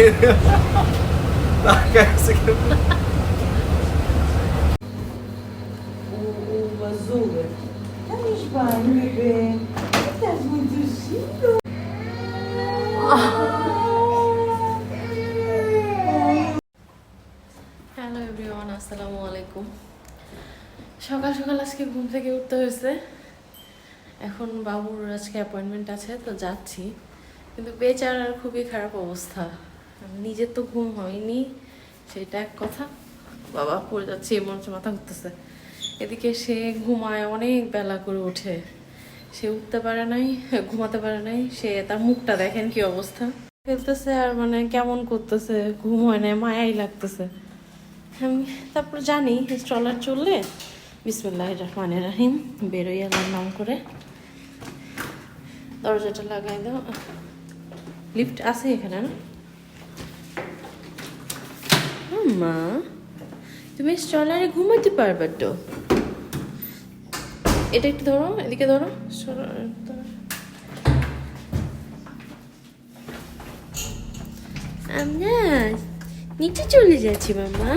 O, o azul. Hello everyone আসসালামু আলাইকুম। সকাল সকাল আজকে ঘুম থেকে উঠতে হয়েছে। এখন বাবুর আজকে অ্যাপয়েন্টমেন্ট আছে তো যাচ্ছি। কিন্তু বেচারার খুবই খারাপ অবস্থা। নিজের তো ঘুম হয়নি, সেটা এক কথা। বাবা পড়ে যাচ্ছে এমন মাথা ঘুরতেছে। এদিকে সে ঘুমায়, অনেক বেলা করে ওঠে। সে উঠতে পারে নাই, ঘুমাতে পারে নাই, সে তার মুখটা দেখেন কি অবস্থা। খেলতেছে আর মানে কেমন করতেছে, ঘুম হয় না মায়াই লাগতেছে। আমি তারপর জানি, স্ট্রলার চললে বিসমুল্লাহ রহমান রাহিম, বেরোই আল্লাহর নাম করে। দরজাটা লাগাই দাও। লিফট আছে এখানে না? মা, তুমি স্ট্রলারে ঘুমাতে পারবে তো? এটা একটু ধরো, এদিকে ধরো। আমরা নিচে চলে যাচ্ছি, মামা।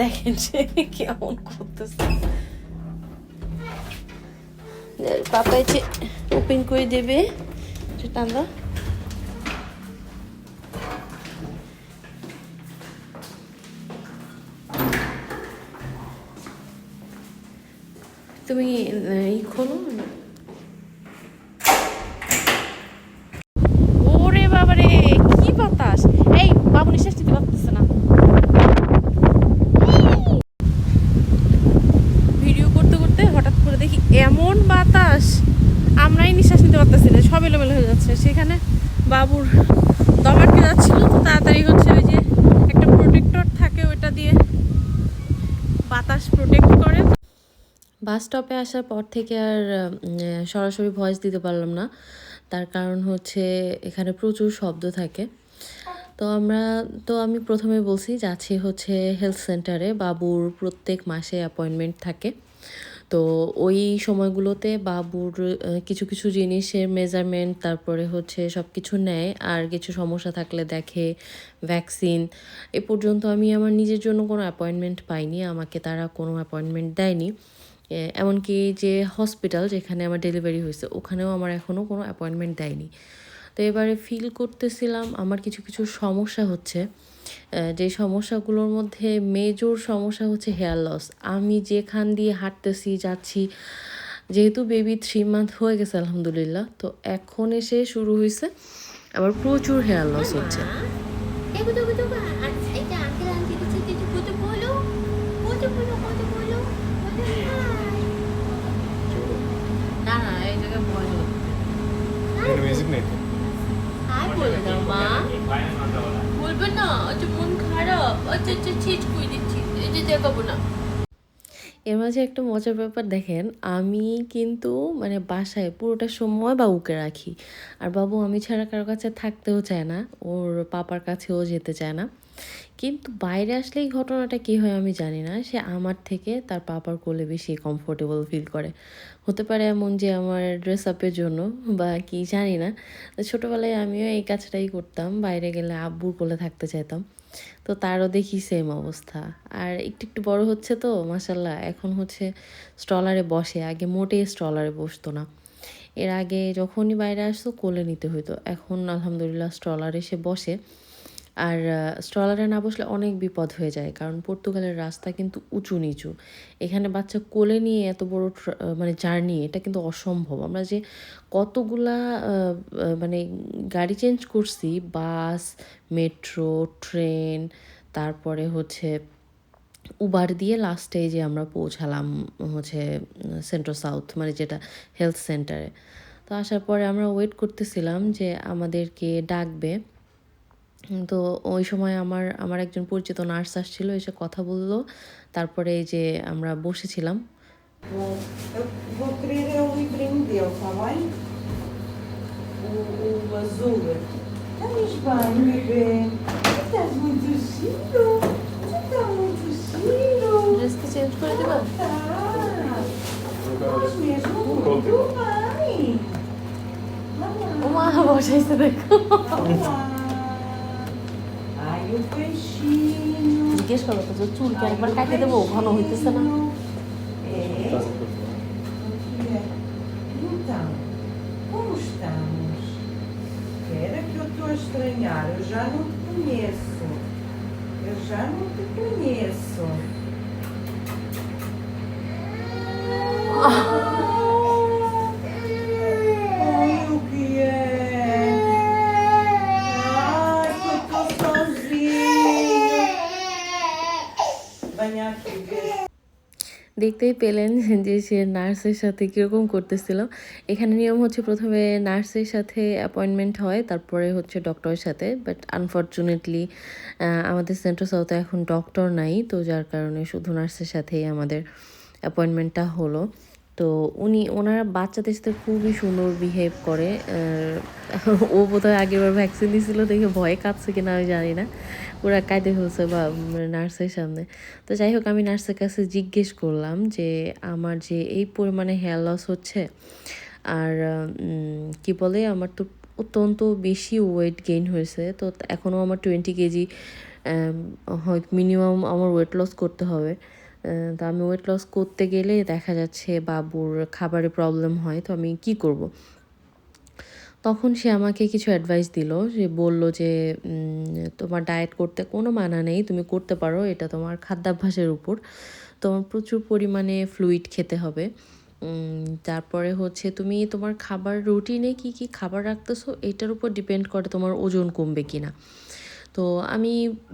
দেখেন সে কেমন করতেছে। পাপা এসে ওপেন করে দেবে। সেটা আমরা তুমি ই খোলো ওরে বাবারে কি বাতাস এই বাবু নিঃশ্বাস নিতে পারতেছে না ভিডিও করতে করতে হঠাৎ করে দেখি এমন বাতাস নিতে পারতেছি না, সব এলোমেলো হয়ে যাচ্ছে। সেখানে বাবুর দম আটকে যাচ্ছিল, তো তাড়াতাড়ি হচ্ছে ওই যে একটা প্রোটেক্টর থাকে ওইটা দিয়ে বাতাস প্রোটেক্ট করে। বাস স্টপে আসার পর থেকে আর সরাসরি ভয়েস দিতে পারলাম না। তার কারণ হচ্ছে এখানে প্রচুর শব্দ থাকে। তো আমরা, তো আমি প্রথমে বলছি, যাচ্ছি হচ্ছে হেলথ সেন্টারে বাবুর প্রত্যেক মাসে অ্যাপয়েন্টমেন্ট থাকে। তো ওই সময়গুলোতে বাবুর কিছু কিছু জিনিসের মেজারমেন্ট তারপরে হচ্ছে সব কিছু নেয়। আর কিছু সমস্যা থাকলে দেখে ভ্যাকসিন এ পর্যন্ত আমি আমার নিজের জন্য কোনো অ্যাপয়েন্টমেন্ট পাইনি। আমাকে তারা কোনো অ্যাপয়েন্টমেন্ট দেয়নি। এমনকি যে হসপিটাল যেখানে আমার ডেলিভারি হয়েছে, ওখানেও আমার এখনও কোনো অ্যাপয়েন্টমেন্ট দেয়নি। তো এবারে ফিল করতেছিলাম, আমার কিছু কিছু সমস্যা হচ্ছে। যে সমস্যাগুলোর মধ্যে মেজর সমস্যা হচ্ছে হেয়ার লস আমি যেখান দিয়ে হাঁটতেছি, যাচ্ছি, যেহেতু বেবি থ্রি মান্থ হয়ে গেছে, আলহামদুলিল্লাহ, তো এখন এসে শুরু হয়েছে, আবার প্রচুর হেয়ার লস হচ্ছে। আচ্ছা আচ্ছা এর মাঝে একটা মজার ব্যাপার দেখেন, আমি কিন্তু মানে বাসায় পুরোটা সময় বাবুকে রাখি। আর বাবু আমি ছাড়া কারও কাছে থাকতেও চায় না, ওর পাপার কাছেও যেতে চায় না। কিন্তু বাইরে আসলে এই ঘটনাটা কী হয় আমি জানি না, সে আমার থেকে তার পাপার কোলে বেশি কমফোর্টেবল ফিল করে। হতে পারে এমন যে আমার ড্রেস আপের জন্য, বা কি জানি না। ছোটোবেলায় আমিও এই কাজটাই করতাম, বাইরে গেলে আব্বুর কোলে থাকতে চাইতাম। তো তারও দেখি সেম অবস্থা। আর একটু একটু বড় হচ্ছে তো মাসাল্লাহ এখন হচ্ছে স্ট্রলারে বসে। আগে মোটেই স্ট্রলারে বসতো না। এর আগে যখনই বাইরে আসতো, কোলে নিতে হইতো। এখন আলহামদুলিল্লাহ স্ট্রলারে সে বসে। আর স্ট্রলারে না বসলে অনেক বিপদ হয়ে যায়, কারণ পর্তুগালের রাস্তা কিন্তু উঁচু নিচু। এখানে বাচ্চা কোলে নিয়ে এত বড় মানে জার্নি, এটা কিন্তু অসম্ভব। আমরা যে কতগুলা মানে গাড়ি চেঞ্জ করছি, বাস, মেট্রো, ট্রেন, তারপরে হচ্ছে উবার দিয়ে লাস্টে যে আমরা পৌঁছালাম, হচ্ছে সেন্ট্রাল সাউথ মানে যেটা হেলথ সেন্টারে তো আসার পরে আমরা ওয়েট করতেছিলাম যে আমাদেরকে ডাকবে। তো ওই সময় আমার আমার একজন পরিচিত নার্স আসছিল এসে কথা বলল। তারপরে এই যে আমরা বসেছিলাম। বসাইছে দেখো। জিজ্ঞেস করো তো যে চুল কি একবার কাটিয়ে দেবো ঘন হইতেছে না É. Aqui é. Então, como estamos? Espera que eu estou a estranhar, eu já não te conheço. Eu já não te conheço. দেখতেই পেলেন যে সে নার্সের সাথে কীরকম করতেছিল। এখানে নিয়ম হচ্ছে প্রথমে নার্সের সাথে অ্যাপয়েন্টমেন্ট হয়, তারপরে হচ্ছে ডক্টরের সাথে। বাট আনফর্চুনেটলি আমাদের সেন্ট্রাল সাউথে এখন ডক্টর নাই, তো যার কারণে শুধু নার্সের সাথেই আমাদের অ্যাপয়েন্টমেন্টটা হলো। তো উনি, ওনারা বাচ্চাদের সাথে খুবই সুন্দর বিহেভ করে। ও বোধহয় আগেরবার ভ্যাকসিন দিয়েছিল দেখে ভয়ে কাঁদছে কিনা আমি জানি না। ওরা কাঁদে হয়েছে বা নার্সের সামনে। তো যাই হোক, আমি নার্সের কাছে জিজ্ঞেস করলাম যে, আমার যে এই পরিমাণে হেয়ার লস হচ্ছে, আর কি বলে, আমার তো অত্যন্ত বেশি ওয়েট গেইন হয়েছে, তো এখনও আমার টোয়েন্টি কেজি হয়তো মিনিমাম আমার ওয়েট লস করতে হবে। তো আমি ওয়েট লস করতে গেলে দেখা যাচ্ছে বাবুর খাবারে প্রবলেম হয়, তো আমি কি করব? তখন সে আমাকে কিছু অ্যাডভাইস দিল। সে বলল যে তোমার ডায়েট করতে কোনো মানা নেই, তুমি করতে পারো, এটা তোমার খাদ্যাভ্যাসের উপর। তোমার প্রচুর পরিমাণে ফ্লুইড খেতে হবে। তারপরে হচ্ছে তুমি তোমার খাবার রুটিনে কি কি খাবার রাখতেছো, এটার উপর ডিপেন্ড করে তোমার ওজন কমবে কিনা। তো আমি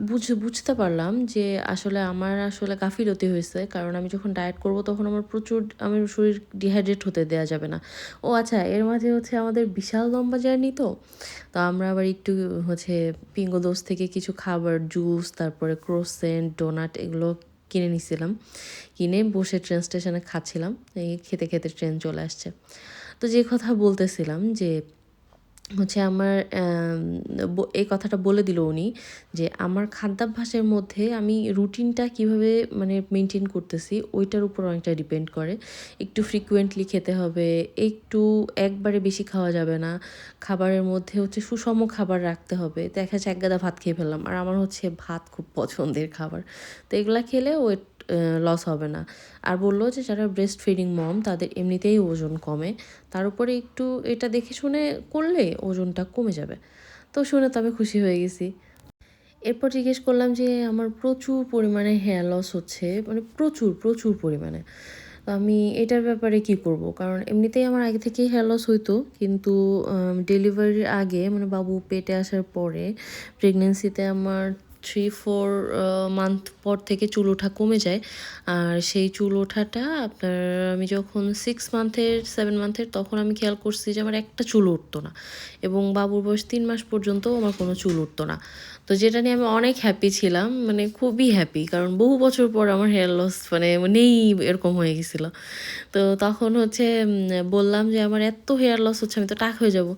বুঝ, বুঝতে পারলাম যে আসলে আমার আসলে গাফিলতি হয়েছে। কারণ আমি যখন ডায়েট করব তখন আমার প্রচুর, আমার শরীর ডিহাইড্রেট হতে দেওয়া যাবে না। ও আচ্ছা এর মাঝে হচ্ছে আমাদের বিশাল লম্বা জার্নি তো। তো আমরা আবার একটু হচ্ছে পিঙ্গোদোস থেকে কিছু খাবার জুস তারপরে ক্রোসেন্ট ডোনাট এগুলো কিনে নিছিলাম। কিনে বসে ট্রেন স্টেশনে খাচ্ছিলাম। এই খেতে খেতে ট্রেন চলে আসছে। তো যে কথা বলতেছিলাম যে হচ্ছে আমার এই কথাটা বলে দিল উনি যে আমার খাদ্যাভ্যাসের মধ্যে আমি রুটিনটা কীভাবে মানে মেনটেন করতেছি, ওইটার উপর অনেকটা ডিপেন্ড করে। একটু ফ্রিকুয়েন্টলি খেতে হবে, একটু একবারে বেশি খাওয়া যাবে না, খাবারের মধ্যে হচ্ছে সুষম খাবার রাখতে হবে। দেখা যাচ্ছে এক গাদা ভাত খেয়ে ফেললাম, আর আমার হচ্ছে ভাত খুব পছন্দের খাবার। তো এগুলা খেলে ওয়েট লস হবে না। আর বলল যে যারা ব্রেস্ট ফিডিং মম তাদের এমনিতেই ওজন কমে। তার উপরে একটু এটা দেখে শুনে করলে ওজনটা কমে যাবে। তো শুনে তো আমি খুশি হয়ে গেছি। এরপর জিজ্ঞেস করলাম যে আমার প্রচুর পরিমাণে হেয়ার লস হচ্ছে মানে প্রচুর প্রচুর পরিমাণে। তো আমি এটার ব্যাপারে কি করব? কারণ এমনিতেই আমার আগে থেকেই হেয়ার লস হইতো, কিন্তু ডেলিভারির আগে মানে বাবু পেটে আসার পরে প্রেগনেন্সিতে আমার থ্রি ফোর মান্থ পর থেকে চুল ওঠা কমে যায়। আর সেই চুল ওঠাটা আপনার আমি যখন সিক্স মান্থের সেভেন মান্থের তখন আমি খেয়াল করছি যে আমার একটা চুল উঠতো না এবং বাবুর বয়স তিন মাস পর্যন্ত আমার কোনো চুল উঠতো না। তো যেটা নিয়ে আমি অনেক হ্যাপি ছিলাম মানে খুবই হ্যাপি কারণ বহু বছর পর আমার হেয়ার লস মানে নেই এরকম হয়ে গেছিল। তো তখন হচ্ছে বললাম যে আমার এত হেয়ার লস হচ্ছে, আমি তো টাক হয়ে যাব।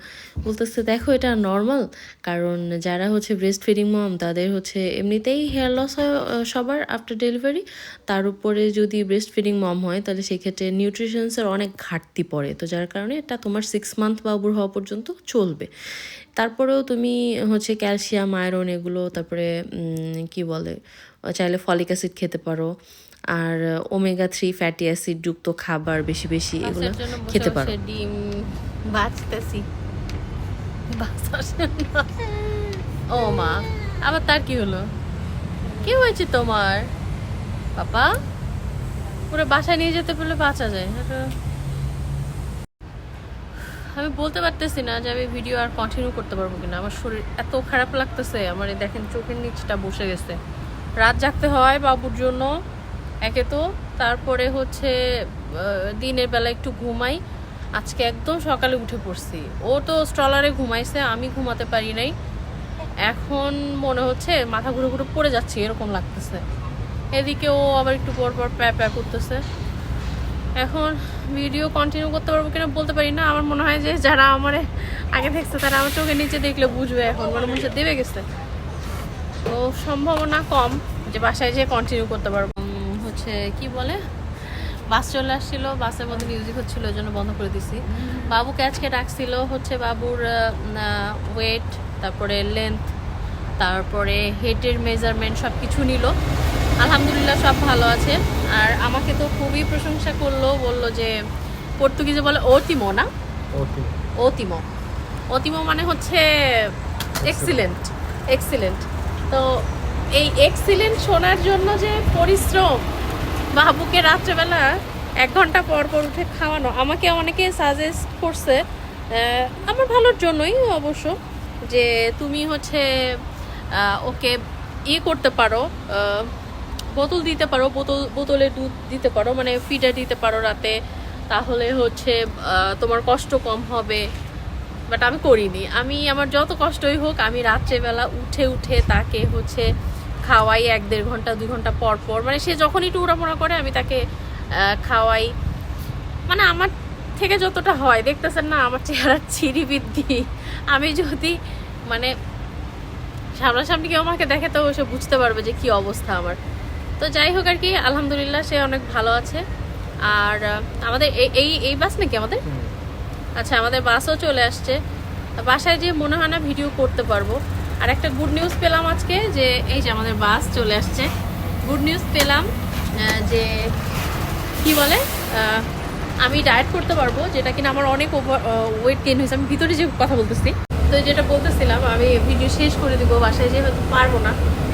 বলতেছে, দেখো এটা নর্মাল কারণ যারা হচ্ছে ব্রেস্ট ফিডিং মম তাদের হচ্ছে এমনিতেই হেয়ার লস হয় সবার আফটার ডেলিভারি তার উপরে যদি ব্রেস্ট ফিডিং মম হয় তাহলে সেক্ষেত্রে নিউট্রিশনসের অনেক ঘাটতি পড়ে। তো যার কারণে এটা তোমার সিক্স মান্থ বা বাবুর হওয়া পর্যন্ত চলবে। তারপরেও তুমি হচ্ছে ক্যালসিয়াম আয়রন এগুলো তারপরে কি বলে চাইলে ফলিক অ্যাসিড খেতে পারো। আর ওমেগা থ্রি ফ্যাটি অ্যাসিড যুক্ত খাবার বেশি বেশি এগুলো খেতে পারো। ডিম বাঁচতেছি। ও মা। আবার তার কি হলো? কি হয়েছে তোমার? পাপা? পুরো বাসায় নিয়ে যেতে পারলে বাঁচা যায়। আমি বলতে পারতেছি না যে আমি ভিডিও আর কন্টিনিউ করতে পারব কিনা। আমার শরীর এত খারাপ লাগতেছে। আমার এই দেখেন চোখের নিচটা বসে গেছে। রাত জাগতে হয় বাবুর জন্য। একে তো। তারপরে হচ্ছে দিনের বেলা একটু ঘুমাই। আজকে একদম সকালে উঠে পড়ছি। ও তো স্ট্রলারে ঘুমাইছে। আমি ঘুমাতে পারি নাই। এখন মনে হচ্ছে মাথা ঘুরে ঘুরে পড়ে যাচ্ছে, এরকম লাগতেছে। এদিকে ও আবার একটু পর পর প্যা প্যা করতেছে। এখন ভিডিও কন্টিনিউ করতে পারব কিনা বলতে পারি না। আমার মনে হয় যে যারা আমার আগে দেখছে, তারা আমার চোখের নিচে দেখলে বুঝবে এখন মানে মুছে দেবে গেছে। তো সম্ভাবনা কম যে বাসায় যেয়ে কন্টিনিউ করতে পারব। হচ্ছে কি বলে? বাস চলে আসছিল, বাসের মধ্যে মিউজিক হচ্ছিল, ওই জন্য বন্ধ করে দিছি। বাবুকে আজকে ডাকছিল, হচ্ছে বাবুর ওয়েট তারপরে লেন্থ তারপরে হেডের মেজারমেন্ট সব কিছু নিল। আলহামদুলিল্লাহ সব ভালো আছে। আর আমাকে তো খুবই প্রশংসা করল বলল যে পর্তুগিজে বলে ওতিমো না? অতিমো। অতিমো। মানে হচ্ছে এক্সিলেন্ট এক্সিলেন্ট তো এই এক্সিলেন্ট শোনার জন্য যে পরিশ্রম বাবুকে রাত্রেবেলা এক ঘণ্টা পর পর উঠে খাওয়ানো আমাকে অনেকে সাজেস্ট করছে আমার ভালোর জন্যই অবশ্য। যে তুমি হচ্ছে ওকে ইয়ে করতে পারো বোতল দিতে পারো, বোতল, বোতলে দুধ দিতে পারো মানে ফিডার দিতে পারো রাতে, তাহলে হচ্ছে তোমার কষ্ট কম হবে। বাট আমি করিনি। আমি, আমার যত কষ্টই হোক, আমি রাত্রেবেলা উঠে উঠে তাকে হচ্ছে খাওয়াই এক দেড় ঘণ্টা, দুই ঘণ্টা পর পর। মানে সে যখনই একটু উড়াপড়া করে, আমি তাকে খাওয়াই। মানে আমার থেকে যতটা হয় দেখতেছেন না আমার চেহারা ছিরি বৃদ্ধি। আমি যদি মানে সামনাসামনি কেউ আমাকে দেখে তো সে বুঝতে পারবে যে কি অবস্থা আমার। তো যাই হোক আর কি আলহামদুলিল্লাহ সে অনেক ভালো আছে। আর আমাদের এই- এই এই বাস নাকি আমাদের? আচ্ছা আমাদের বাসও চলে আসছে। বাসায় যে মনে হয় না ভিডিও করতে পারব। আর একটা গুড নিউজ পেলাম আজকে যে এই যে আমাদের বাস চলে আসছে। গুড নিউজ পেলাম যে কি বলে? আমি ডায়েট করতে পারব, যেটা কিনা আমার অনেক ওভার ওয়েট গেন হয়েছে। আমি ভিতরে যে কথা বলতেছি, তো যেটা বলতেছিলাম, আমি ভিডিও শেষ করে দিব, বাসায় যে হয়তো পারব না।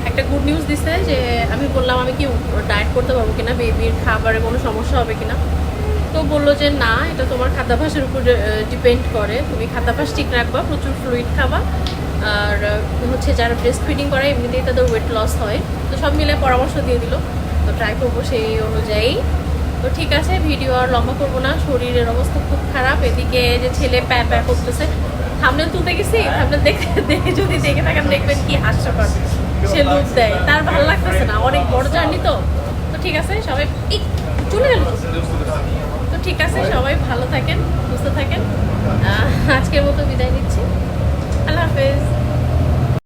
একটা গুড নিউজ দিছে যে, আমি বললাম, আমি কি ডায়েট করতে পারব কিনা বেবির খাবারে কোনো সমস্যা হবে কিনা? তো বলল যে, না, এটা তোমার খাদ্যাভ্যাসের উপর ডিপেন্ড করে। তুমি খাদ্যাভ্যাস ঠিক রাখবা, প্রচুর ফ্লুইড খাবা। আর হচ্ছে যারা ব্রেস্ট ফিডিং করে, এমনিতেই তাদের ওয়েট লস হয়। তো সব মিলে পরামর্শ দিয়ে দিল। তো ট্রাই করব সেই অনুযায়ী। তো ঠিক আছে, ভিডিও আর লম্বা করব না, শরীরের অবস্থা খুব খারাপ, এদিকে যে ছেলে প্যা প্যা করতেছে। সামনে তুলতে গেছি সামনে দেখে দেখে যদি দেখে থাকেন, দেখবেন কি হাস্যকর। সে লুক দেয়। তার ভালো লাগতেছে না, অনেক বড় জার্নি তো। তো ঠিক আছে, সবাই চলে গেল। তো ঠিক আছে, সবাই ভালো থাকেন, সুস্থ থাকেন। আজকের মতো বিদায় নিচ্ছি। আল্লাহ হাফেজ।